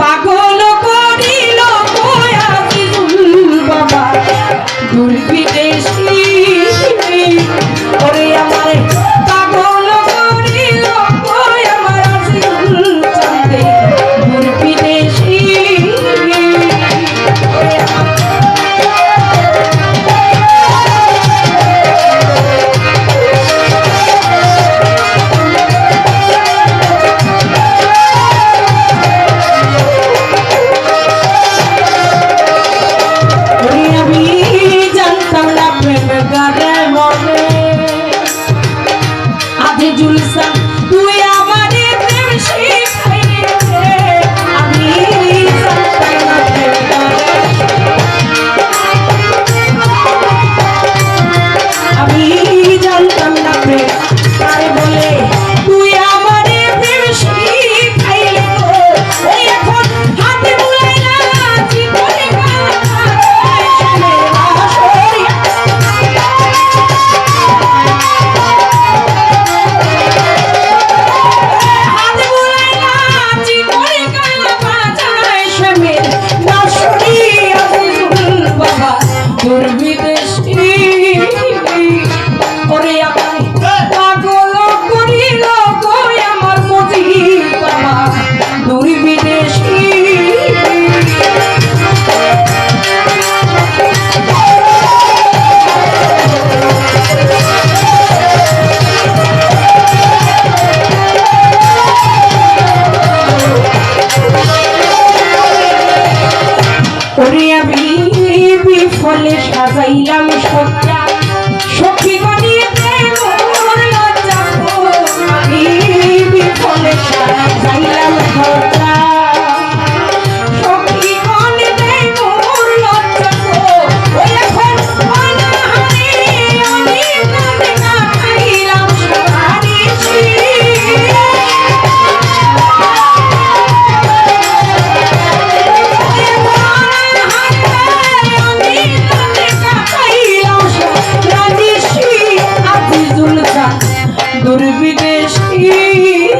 பாக்கு সাজাইলাম সজ্জা। সুদূর বিদেশি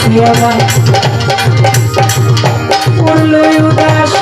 বসিয়া করল উদাস